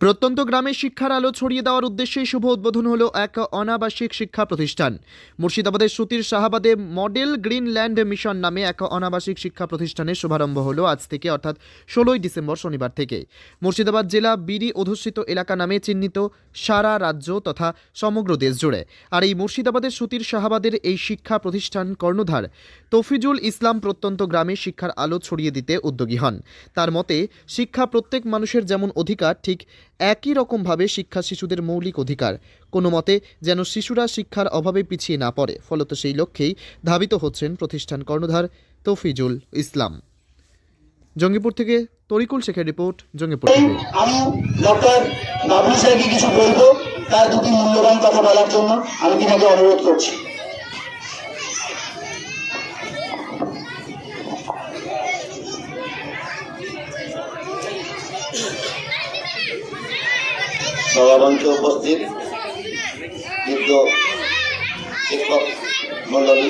প্রত্যন্ত গ্রামে শিক্ষার আলো ছড়িয়ে দেওয়ার উদ্দেশ্যে শুভ উদ্বোধন হলো এক অনাবাসিক শিক্ষা প্রতিষ্ঠান। মুর্শিদাবাদের সুতির শাহাবাদে মডেল গ্রিনল্যান্ড মিশন নামে এক অনাবাসিক শিক্ষা প্রতিষ্ঠানের শুভারম্ভ হলো আজ থেকে, অর্থাৎ ষোলোই ডিসেম্বর শনিবার থেকে। মুর্শিদাবাদ জেলা বিডি অধ্যুষিত এলাকা নামে চিহ্নিত সারা রাজ্য তথা সমগ্র দেশ জুড়ে। আর এই মুর্শিদাবাদের সুতির শাহাবাদের এই শিক্ষা প্রতিষ্ঠান কর্ণধার তফিজুল ইসলাম প্রত্যন্ত গ্রামে শিক্ষার আলো ছড়িয়ে দিতে উদ্যোগী হন। তার মতে, শিক্ষা প্রত্যেক মানুষের যেমন অধিকার, ঠিক একই রকমভাবে শিক্ষা শিশুদের মৌলিক অধিকার। কোনো মতে যেন শিশুরা শিক্ষার অভাবে পিছিয়ে না পড়ে ফলত সেই লক্ষ্যেই ধাবিত হচ্ছেন প্রতিষ্ঠান কর্ণধার তফিজুল ইসলাম। জঙ্গিপুর থেকে তরিকুল শেখের রিপোর্ট জঙ্গিপুর থেকে। আমি ডক্টর বাবলু স্যারকে কিছু বলব তার দুটি মূল্যবান কথা বলার জন্য আমি তিনাকে অনুরোধ করছি। সভামঞ্চে উপস্থিত। কিন্তু শিক্ষক মন্ডলী।